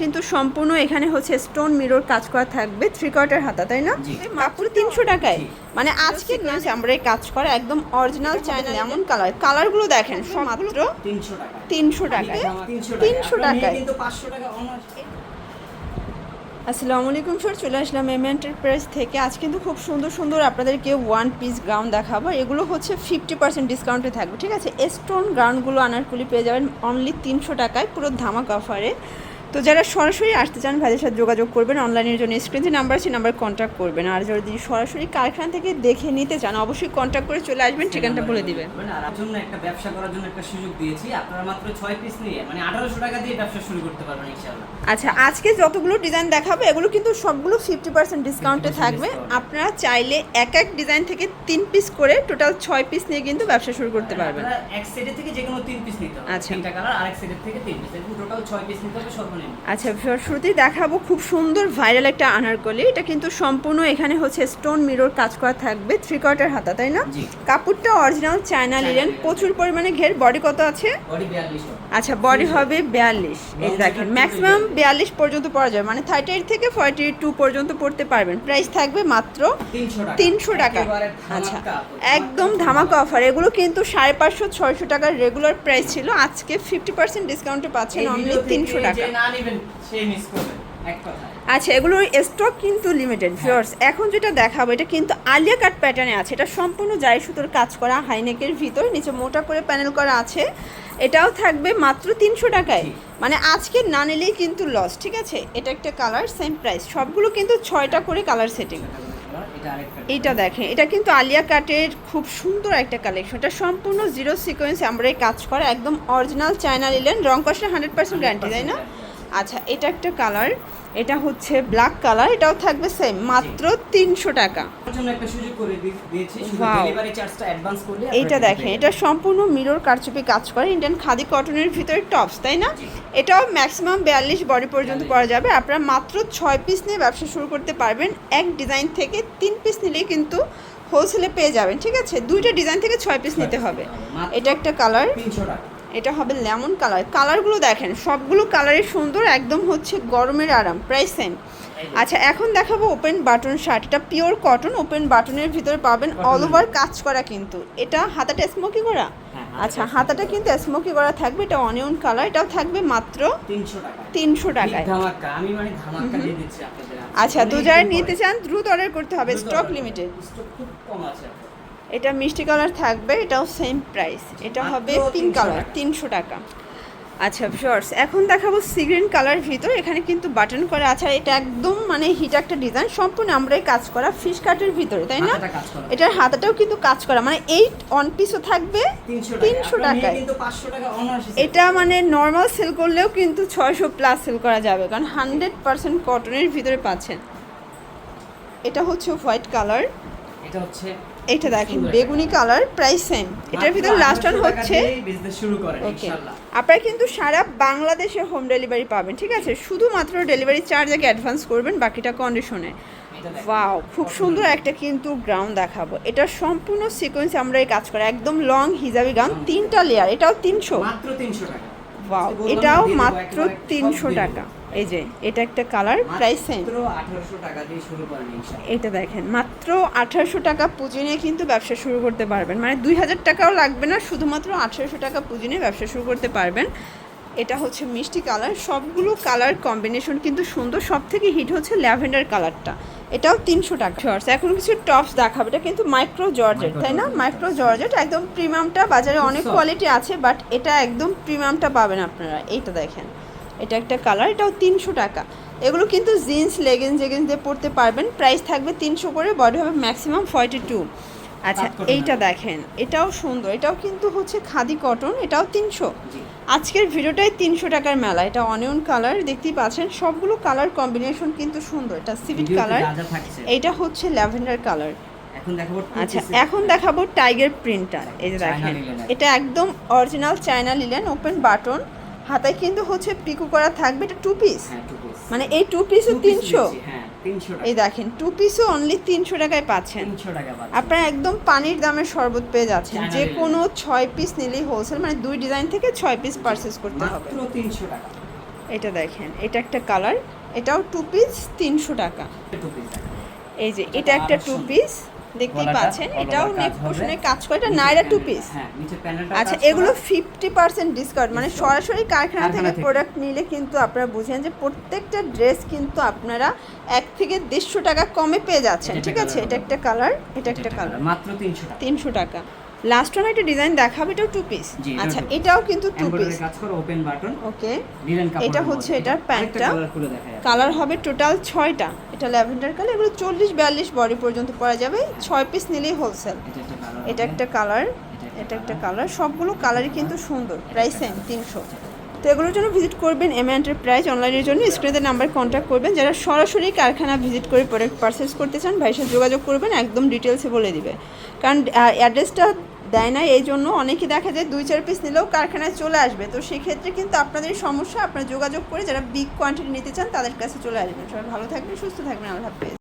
কিন্তু সম্পূর্ণ এখানে হচ্ছে স্টোন মিরর কাজ করা থাকবে থ্রি কোয়ার্টার হাতা তাই না? জি। মাত্র তিনশো টাকায়। মানে আজকে নিয়েছি আমরা এই কাজ করা একদম অরিজিনাল চায়না এমন কালার কালারগুলো দেখেন মাত্র তিনশো টাকা। তিনশো টাকায়। তিনশো টাকায়। আসসালামু আলাইকুম স্যার চলে আসলাম এম এন্টারপ্রাইজ থেকে। আজ কিন্তু খুব সুন্দর সুন্দর আপনাদেরকে ওয়ান পিস গ্রাউন্ড দেখাবো। এগুলো হচ্ছে ফিফটি পার্সেন্ট ডিসকাউন্টে থাকবে ঠিক আছে? স্টোন গ্রাউন্ডগুলো আনারকুলি পেয়ে যাবেন অনলি তিনশো টাকায় পুরো ধামাক অফারে তো যারা সরাসরি আসতে চান ভাইদের সাথে যোগাযোগ করবেন। অনলাইনের জন্য স্ক্রিনে নাম্বার আছে নাম্বার কন্ট্যাক্ট করবেন। আর যদি সরাসরি কারখানা থেকে দেখে নিতে চান অবশ্যই কন্ট্যাক্ট করে চলে আসবেন ঠিকানাটা বলে দিবেন। মানে আর জন্য একটা ব্যবসা করার জন্য একটা সুযোগ দিয়েছি। আপনারা মাত্র পিস নিয়ে মানে আঠারোশো টাকা দিয়ে ব্যবসা শুরু করতে পারবেন ইনশাআল্লাহ। আচ্ছা আজকে যতগুলো ডিজাইন দেখাবো এগুলো কিন্তু সবগুলো ফিফটি পার্সেন্ট ডিসকাউন্টে থাকবে। আপনারা চাইলে এক এক ডিজাইন থেকে তিন পিস করে টোটাল ছয় পিস নিয়ে কিন্তু ব্যবসা শুরু করতে পারবেন। এক সেটের থেকে যে কোনো পিস নিতে হবে। আচ্ছা। তিনটা কালার আরেক সেটের থেকে পিস টোটাল পিস নিতে হবে সর্বনিম্ন আচ্ছা ভিউয়ার, শুরুতেই দেখাবো খুব সুন্দর ভাইরাল একটা আনারকলি। এটা কিন্তু সম্পূর্ণ এখানে হচ্ছে স্টোন মিরর কাজ করা থাকবে থ্রি কোয়ার্টার হাতা তাই না? কাপড়টা অরিজিনাল চায়না লিলেন প্রচুর পরিমাণে ঘের। বডি কত আছে? আচ্ছা বডি হবে বিয়াল্লিশ। এই দেখেন ম্যাক্সিমাম বিয়াল্লিশ পর্যন্ত পরা যাবে। মানে থার্টি এইট থেকে ফর্টি টু পর্যন্ত পড়তে পারবেন। প্রাইস থাকবে মাত্র তিনশো টাকা। আচ্ছা একদম ধামাকা অফার এগুলো কিন্তু সাড়ে পাঁচশো ছয়শো টাকার রেগুলার প্রাইস ছিল। আজকে ফিফটি পার্সেন্ট ডিসকাউন্টে পাচ্ছেন অনলি তিনশো টাকা। নেবেন সে মিস করবে আচ্ছা এগুলোর স্টক কিন্তু লিমিটেড ভিউয়ার্স এখন যেটা দেখাবো এটা কিন্তু আলিয়া কাট প্যাটার্নে আছে। এটা সম্পূর্ণ জারি সুতোর কাজ করা হাইনেকের ভিতর নিচে মোটা করে প্যানেল করা আছে। এটাও থাকবে মাত্র তিনশো টাকায়। মানে আজকে না নিলেই কিন্তু লস ঠিক আছে? এটা একটা কালার সেম প্রাইস সবগুলো কিন্তু ছয়টা করে কালার সেটিং এটা দেখেন এটা কিন্তু আলিয়া কাটের খুব সুন্দর একটা কালেকশন এটা সম্পূর্ণ জিরো সিকোয়েন্স আমরা কাজ করা একদম অরিজিনাল চায়না নিলেন রং কষে হান্ড্রেড পার্সেন্ট গ্যারান্টি তাই না? আচ্ছা এটা একটা কালার। এটা হচ্ছে ব্ল্যাক কালার এটাও থাকবে সেম মাত্র তিনশো টাকা। আমার একটা সুযোগ করে দিয়েছি শুধু ডেলিভারি চার্জটা অ্যাডভান্স করলে এইটা দেখেন এটা সম্পূর্ণ মিরর কারচুপি কাজ করে ইন্ডিয়ান খাদি কটনের ভিতরে টপস তাই না? এটাও ম্যাক্সিমাম বিয়াল্লিশ বডি পর্যন্ত পরা যাবে। আপনারা মাত্র ছয় পিস নিয়ে ব্যবসা শুরু করতে পারবেন। এক ডিজাইন থেকে তিন পিস নিলেই কিন্তু হোলসেলে পেয়ে যাবেন ঠিক আছে? দুইটা ডিজাইন থেকে ছয় পিস নিতে হবে। এটা একটা কালার তিনশো টাকা। এটা হবে লেমন কালার। কালারগুলো দেখেন সবগুলো কালারই সুন্দর একদম হচ্ছে গরমের আরাম প্রাইস সেম আচ্ছা এখন দেখাবো ওপেন বাটন শার্ট এটা পিওর কটন ওপেন বাটনের ভিতরে পাবেন অল ওভার কাজ করা কিন্তু। এটা হাতাটা স্মোকি করা? হ্যাঁ, আচ্ছা হাতাটা কিন্তু স্মোকি করা থাকবে এটা অনিয়ন কালার এটাও থাকবে মাত্র তিনশো টাকায়। মানে আচ্ছা যারা নিতে চান দ্রুত অর্ডার করতে হবে স্টক লিমিটেড খুব কম আছে আপনার। এটা মিষ্টি কালার থাকবে এটাও সেম প্রাইস এটা হবে পিঙ্ক কালার তিনশো টাকা। আচ্ছা শর্টস এখন দেখাবো সিগ্রিন কালার ভিতর। এখানে কিন্তু বাটন করা আছে এটা একদম মানে হিট একটা ডিজাইন সম্পূর্ণ আমরাই কাজ করা ফিশ কাটের ভিতরে তাই না। এটার হাতাটাও কিন্তু কাজ করা। মানে এইট অন পিসও থাকবে তিনশো টাকায়। কিন্তু 500 টাকা অনার্স এটা মানে নর্মাল সেল করলেও কিন্তু ছয়শো প্লাস সেল করা যাবে কারণ হান্ড্রেড পার্সেন্ট কটনের ভিতরে পাচ্ছেন। এটা হচ্ছে হোয়াইট কালার এটা হচ্ছে এটা দেখেন বেগুনি কালার প্রাইস সেম এটার ভিতরে লাস্ট ওয়ান হচ্ছে ওকে ইনশাআল্লাহ আপনারা কিন্তু সারা বাংলাদেশে হোম ডেলিভারি পাবেন ঠিক আছে? শুধুমাত্র ডেলিভারি চার্জ আগে অ্যাডভান্স করবেন বাকিটা কন্ডিশনে ওয়াও খুব সুন্দর একটা কিন্তু গ্রাউন্ড দেখাবো। এটা সম্পূর্ণ সিকোয়েন্স আমরা এই কাজ করা একদম লং হিজাবি গাউন তিনটা লেয়ার এটাও তিনশো। মাত্র 300 টাকা। ওয়াও এটাও মাত্র তিনশো। টাকা। এই যে এটা একটা কালার প্রাইস সেম মাত্র 1800 টাকা দিয়ে শুরু করেন ইনশাআল্লাহ। এটা দেখেন মাত্র আঠারোশো টাকা পুঁজি নিয়ে কিন্তু ব্যবসা শুরু করতে পারবেন। মানে দুই হাজার টাকাও লাগবে না শুধুমাত্র আঠারোশো টাকা পুঁজি নিয়ে ব্যবসা শুরু করতে পারবেন। এটা হচ্ছে মিষ্টি কালার সবগুলো কালার কম্বিনেশন কিন্তু সুন্দর। সব থেকে হিট হচ্ছে ল্যাভেন্ডার কালারটা। এটাও তিনশো টাকা। শর্টস এখন কিছু টপস দেখাবে। এটা কিন্তু মাইক্রো জর্জেট তাই না? মাইক্রো জর্জেট একদম প্রিমিয়ামটা বাজারে অনেক কোয়ালিটি আছে বাট এটা একদম প্রিমিয়ামটা পাবেন আপনারা। এইটা দেখেন। এটা একটা কালার এটাও তিনশো টাকা। এগুলো কিন্তু জিন্স লেগিংস জেগিংস দিয়ে পরতে পারবেন প্রাইস থাকবে তিনশো করে বডি হবে ম্যাক্সিমাম ফর্টি টু আচ্ছা এইটা দেখেন এটাও সুন্দর এটাও কিন্তু হচ্ছে খাদি কটন এটাও তিনশো। আজকের ভিডিওটাই তিনশো টাকার মেলা এটা অনিয়ন কালার দেখতেই পাচ্ছেন সবগুলো কালার কম্বিনেশন কিন্তু সুন্দর এটা সিভিট কালার এইটা হচ্ছে ল্যাভেন্ডার কালার আচ্ছা এখন দেখাবো টাইগার প্রিন্টার এই যে দেখেন এটা একদম original China linen open button হাতায় কিন্তু হচ্ছে পিকু করা থাকবে এটা টু পিস হ্যাঁ। মানে এই টু পিসও তিনশো? হ্যাঁ 300 টাকা। এই দেখেন টু পিসও অনলি তিনশো টাকায় পাচ্ছেন। 300 টাকা পাচ্ছেন। আপনারা একদম পানির দামে শরবত পেয়ে যাচ্ছেন। যে কোনো ছয় পিস নিলেই হোলসেল মানে দুই ডিজাইন থেকে ছয় পিস পারচেস করতে হবে। মাত্র 300 টাকা। এটা দেখেন এটা একটা কালার এটাও টু পিস তিনশো টাকা। এই যে এটা একটা টু পিস দেখতেই পাচ্ছেন এটাও নেক কাজ পোর্শনে কাজ করে এটা নাইরা টু পিস হ্যাঁ নিচে প্যানেলটা আচ্ছা এগুলো ফিফটি পার্সেন্ট ডিসকাউন্ট মানে সরাসরি কারখানা থেকে। প্রোডাক্ট নিলে কিন্তু আপনারা বুঝেন যে প্রত্যেকটা ড্রেস কিন্তু আপনারা এক থেকে দেড়শো টাকা কমে পেয়ে যাচ্ছেন ঠিক আছে? এটা একটা কালার এটা একটা কালার মাত্র তিনশো তিনশো টাকা। লাস্ট ওয়ান একটা ডিজাইন দেখাবে এটাও টু পিস আচ্ছা এটাও কিন্তু টু পিস কাজ করে ওপেন বাটন ওকে এটা হচ্ছে এটার প্যান্টটা। কালার হবে টোটাল ছয়টা। এটা ল্যাভেন্ডার কালার এগুলো চল্লিশ বিয়াল্লিশ বডি পর্যন্ত পরা যাবে। ছয় পিস নিলেই হোলসেল এটা একটা কালার এটা একটা কালার এটা একটা কালার সবগুলো কালারই কিন্তু সুন্দর। প্রাইস সেম তিনশো। তো এগুলোর জন্য ভিজিট করবেন এম এন্টারপ্রাইজ অনলাইনের জন্য। স্ক্রিনে নাম্বার কন্ট্যাক্ট করবেন। যারা সরাসরি কারখানা ভিজিট করে প্রোডাক্ট পারচেস করতে চান ভাইয়ের সাথে যোগাযোগ করবেন একদম ডিটেলসে বলে দিবে। কারণ অ্যাড্রেসটা দেয় না এই জন্য অনেকে দেখা যায় দুই চার পিস নিলেও কারখানায় চলে আসবে। তো সেক্ষেত্রে কিন্তু আপনাদের সমস্যা, আপনারা যোগাযোগ করে যারা বিগ কোয়ান্টিটি নিতে চান তাদের কাছে চলে আসবেন। সবাই ভালো থাকবেন, সুস্থ থাকবেন, আল্লাহ হাফেজ।